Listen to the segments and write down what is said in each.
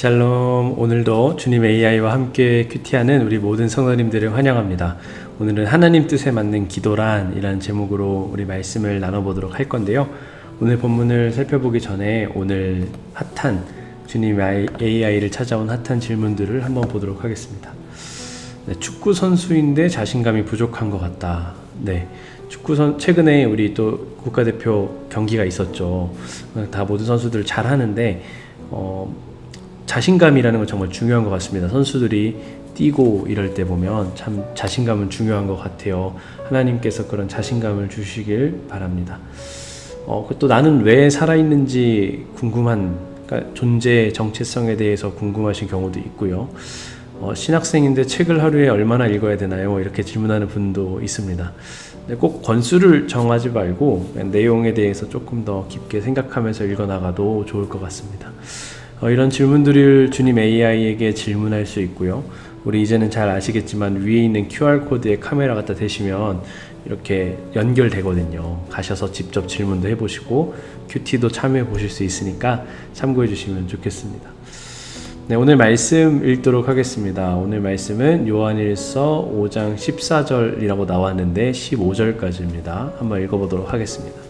샬롬 오늘도 주님 AI와 함께 큐티하는 우리 모든 성도님들을 환영합니다. 오늘은 하나님 뜻에 맞는 기도란이라는 제목으로 우리 말씀을 나눠보도록 할 건데요. 오늘 본문을 살펴보기 전에 오늘 핫한 주님 AI를 찾아온 핫한 질문들을 한번 보도록 하겠습니다. 네, 축구 선수인데 자신감이 부족한 것 같다. 네. 축구 선 최근에 우리 또 국가대표 경기가 있었죠. 다 모든 선수들 잘 하는데 어, 자신감이라는 건 정말 중요한 것 같습니다. 선수들이 뛰고 이럴 때 보면 참 자신감은 중요한 것 같아요. 하나님께서 그런 자신감을 주시길 바랍니다. 어, 또 나는 왜 살아있는지 궁금한 그러니까 존재 정체성에 대해서 궁금하신 경우도 있고요. 어, 신학생인데 책을 하루에 얼마나 읽어야 되나요? 이렇게 질문하는 분도 있습니다. 꼭 권수를 정하지 말고 내용에 대해서 조금 더 깊게 생각하면서 읽어나가도 좋을 것 같습니다. 어, 이런 질문들을 주님 AI에게 질문할 수 있고요. 우리 이제는 잘 아시겠지만 위에 있는 QR코드에 카메라 갖다 대시면 이렇게 연결되거든요. 가셔서 직접 질문도 해보시고 큐티도 참여해 보실 수 있으니까 참고해 주시면 좋겠습니다. 네, 오늘 말씀 읽도록 하겠습니다. 오늘 말씀은 요한일서 5장 14절이라고 나왔는데 15절까지입니다. 한번 읽어보도록 하겠습니다.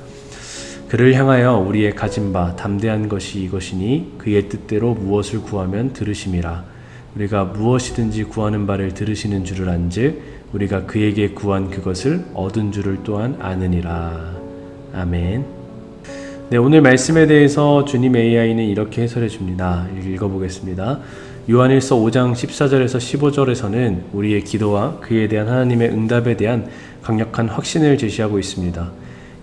그를 향하여 우리의 가진 바 담대한 것이 이것이니 그의 뜻대로 무엇을 구하면 들으심이라. 우리가 무엇이든지 구하는 바를 들으시는 줄을 안즉 우리가 그에게 구한 그것을 얻은 줄을 또한 아느니라. 아멘. 네, 오늘 말씀에 대해서 주님 AI는 이렇게 해설해 줍니다. 읽어보겠습니다. 요한일서 5장 14절에서 15절에서는 우리의 기도와 그에 대한 하나님의 응답에 대한 강력한 확신을 제시하고 있습니다.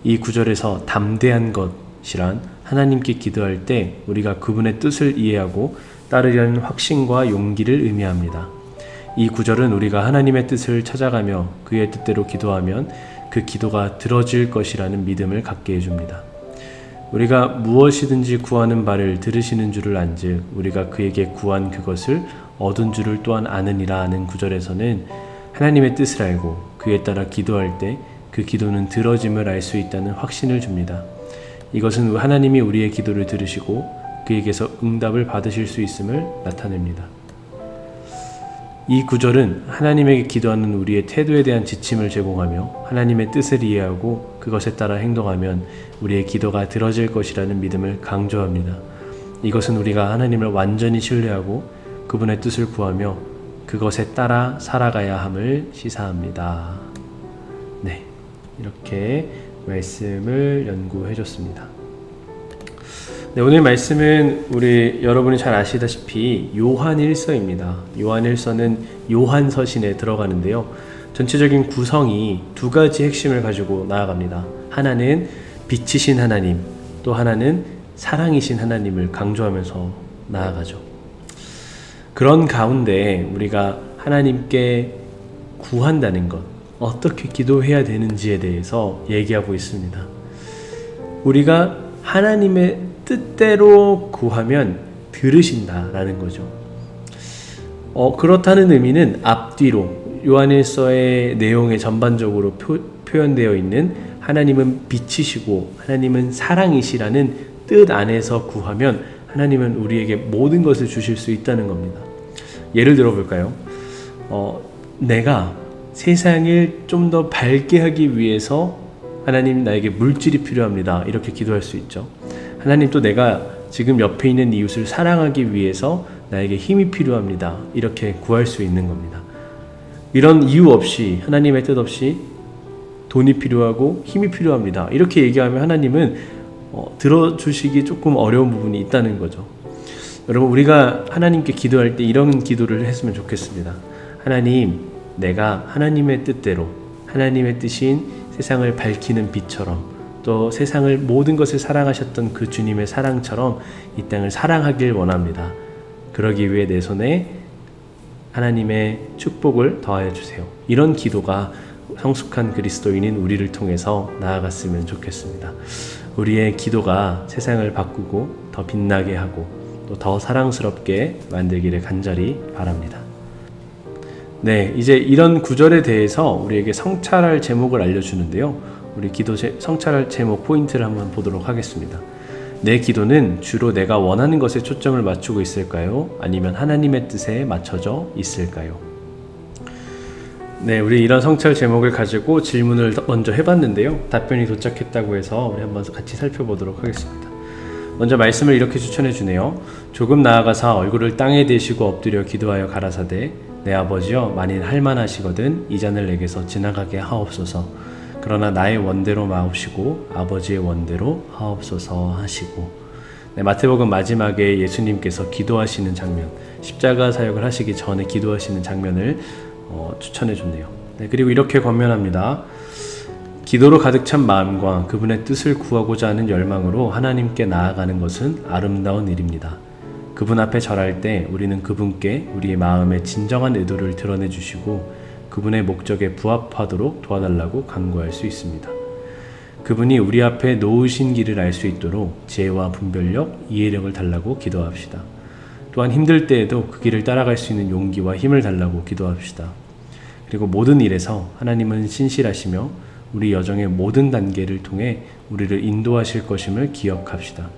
이 구절에서 담대한 것이란 하나님께 기도할 때 우리가 그분의 뜻을 이해하고 따르려는 확신과 용기를 의미합니다. 이 구절은 우리가 하나님의 뜻을 찾아가며 그의 뜻대로 기도하면 그 기도가 들어질 것이라는 믿음을 갖게 해줍니다. 우리가 무엇이든지 구하는 바를 들으시는 줄을 안즉 우리가 그에게 구한 그것을 얻은 줄을 또한 아느니라 하는 구절에서는 하나님의 뜻을 알고 그에 따라 기도할 때 그 기도는 들어짐을 알 수 있다는 확신을 줍니다. 이것은 하나님이 우리의 기도를 들으시고 그에게서 응답을 받으실 수 있음을 나타냅니다. 이 구절은 하나님에게 기도하는 우리의 태도에 대한 지침을 제공하며 하나님의 뜻을 이해하고 그것에 따라 행동하면 우리의 기도가 들어질 것이라는 믿음을 강조합니다. 이것은 우리가 하나님을 완전히 신뢰하고 그분의 뜻을 구하며 그것에 따라 살아가야 함을 시사합니다. 네. 이렇게 말씀을 연구해 줬습니다. 네, 오늘 말씀은 우리 여러분이 잘 아시다시피 요한일서입니다. 요한일서는 요한서신에 들어가는데요. 전체적인 구성이 두 가지 핵심을 가지고 나아갑니다. 하나는 빛이신 하나님, 또 하나는 사랑이신 하나님을 강조하면서 나아가죠. 그런 가운데 우리가 하나님께 구한다는 것, 어떻게 기도해야 되는지에 대해서 얘기하고 있습니다. 우리가 하나님의 뜻대로 구하면 들으신다라는 거죠. 어, 그렇다는 의미는 앞뒤로 요한일서의 내용에 전반적으로 표, 표현되어 있는 하나님은 빛이시고 하나님은 사랑이시라는 뜻 안에서 구하면 하나님은 우리에게 모든 것을 주실 수 있다는 겁니다. 예를 들어 볼까요? 어, 내가 세상을 좀 더 밝게 하기 위해서 하나님 나에게 물질이 필요합니다. 이렇게 기도할 수 있죠. 하나님 또 내가 지금 옆에 있는 이웃을 사랑하기 위해서 나에게 힘이 필요합니다. 이렇게 구할 수 있는 겁니다. 이런 이유 없이 하나님의 뜻 없이 돈이 필요하고 힘이 필요합니다. 이렇게 얘기하면 하나님은 어, 들어주시기 조금 어려운 부분이 있다는 거죠. 여러분 우리가 하나님께 기도할 때 이런 기도를 했으면 좋겠습니다. 하나님, 내가 하나님의 뜻대로 하나님의 뜻인 세상을 밝히는 빛처럼 또 세상을 모든 것을 사랑하셨던 그 주님의 사랑처럼 이 땅을 사랑하길 원합니다. 그러기 위해 내 손에 하나님의 축복을 더하여 주세요. 이런 기도가 성숙한 그리스도인인 우리를 통해서 나아갔으면 좋겠습니다. 우리의 기도가 세상을 바꾸고 더 빛나게 하고 또 더 사랑스럽게 만들기를 간절히 바랍니다. 네, 이제 이런 구절에 대해서 우리에게 성찰할 제목을 알려주는데요. 우리 기도 성찰할 제목 포인트를 한번 보도록 하겠습니다. 내 기도는 주로 내가 원하는 것에 초점을 맞추고 있을까요? 아니면 하나님의 뜻에 맞춰져 있을까요? 네, 우리 이런 성찰 제목을 가지고 질문을 먼저 해봤는데요. 답변이 도착했다고 해서 우리 한번 같이 살펴보도록 하겠습니다. 먼저 말씀을 이렇게 추천해 주네요. 조금 나아가사 얼굴을 땅에 대시고 엎드려 기도하여 가라사대 내 아버지여 만일 할만하시거든 이 잔을 내게서 지나가게 하옵소서. 그러나 나의 원대로 마옵시고 아버지의 원대로 하옵소서 하시고 네, 마태복음 마지막에 예수님께서 기도하시는 장면, 십자가 사역을 하시기 전에 기도하시는 장면을 어, 추천해 줬네요. 네, 그리고 이렇게 권면합니다. 기도로 가득 찬 마음과 그분의 뜻을 구하고자 하는 열망으로 하나님께 나아가는 것은 아름다운 일입니다. 그분 앞에 절할 때 우리는 그분께 우리의 마음의 진정한 의도를 드러내 주시고 그분의 목적에 부합하도록 도와달라고 간구할 수 있습니다. 그분이 우리 앞에 놓으신 길을 알 수 있도록 지혜와 분별력, 이해력을 달라고 기도합시다. 또한 힘들 때에도 그 길을 따라갈 수 있는 용기와 힘을 달라고 기도합시다. 그리고 모든 일에서 하나님은 신실하시며 우리 여정의 모든 단계를 통해 우리를 인도하실 것임을 기억합시다.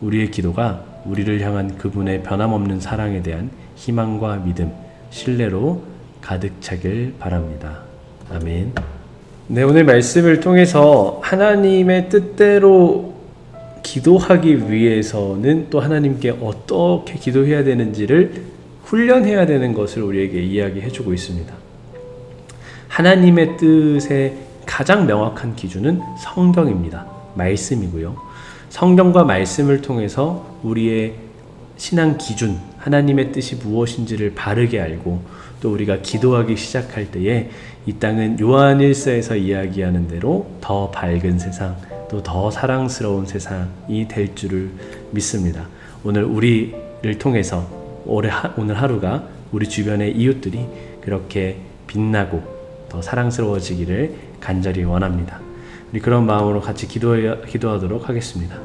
우리의 기도가 우리를 향한 그분의 변함없는 사랑에 대한 희망과 믿음, 신뢰로 가득 차길 바랍니다. 아멘. 네, 오늘 말씀을 통해서 하나님의 뜻대로 기도하기 위해서는 또 하나님께 어떻게 기도해야 되는지를 훈련해야 되는 것을 우리에게 이야기해 주고 있습니다. 하나님의 뜻의 가장 명확한 기준은 성경입니다. 말씀이고요. 성경과 말씀을 통해서 우리의 신앙 기준, 하나님의 뜻이 무엇인지를 바르게 알고 또 우리가 기도하기 시작할 때에 이 땅은 요한일서에서 이야기하는 대로 더 밝은 세상, 또 더 사랑스러운 세상이 될 줄을 믿습니다. 오늘 우리를 통해서 오늘 하루가 우리 주변의 이웃들이 그렇게 빛나고 더 사랑스러워지기를 간절히 원합니다. 우리 그런 마음으로 같이 기도 기도하도록 하겠습니다.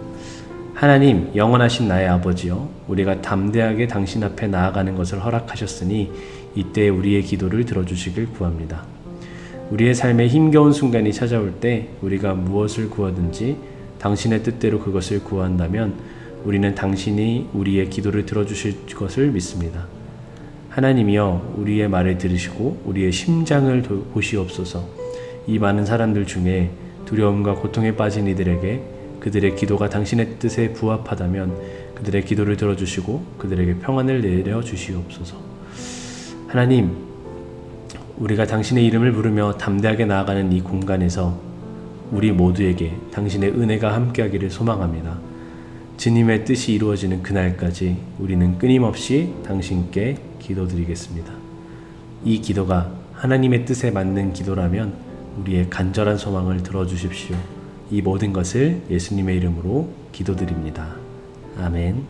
하나님, 영원하신 나의 아버지여, 우리가 담대하게 당신 앞에 나아가는 것을 허락하셨으니 이때 우리의 기도를 들어주시길 구합니다. 우리의 삶에 힘겨운 순간이 찾아올 때 우리가 무엇을 구하든지 당신의 뜻대로 그것을 구한다면 우리는 당신이 우리의 기도를 들어주실 것을 믿습니다. 하나님이여 우리의 말을 들으시고 우리의 심장을 보시옵소서 이 많은 사람들 중에 두려움과 고통에 빠진 이들에게 그들의 기도가 당신의 뜻에 부합하다면 그들의 기도를 들어주시고 그들에게 평안을 내려 주시옵소서. 하나님, 우리가 당신의 이름을 부르며 담대하게 나아가는 이 공간에서 우리 모두에게 당신의 은혜가 함께하기를 소망합니다. 주님의 뜻이 이루어지는 그날까지 우리는 끊임없이 당신께 기도드리겠습니다. 이 기도가 하나님의 뜻에 맞는 기도라면 우리의 간절한 소망을 들어주십시오. 이 모든 것을 예수님의 이름으로 기도드립니다. 아멘.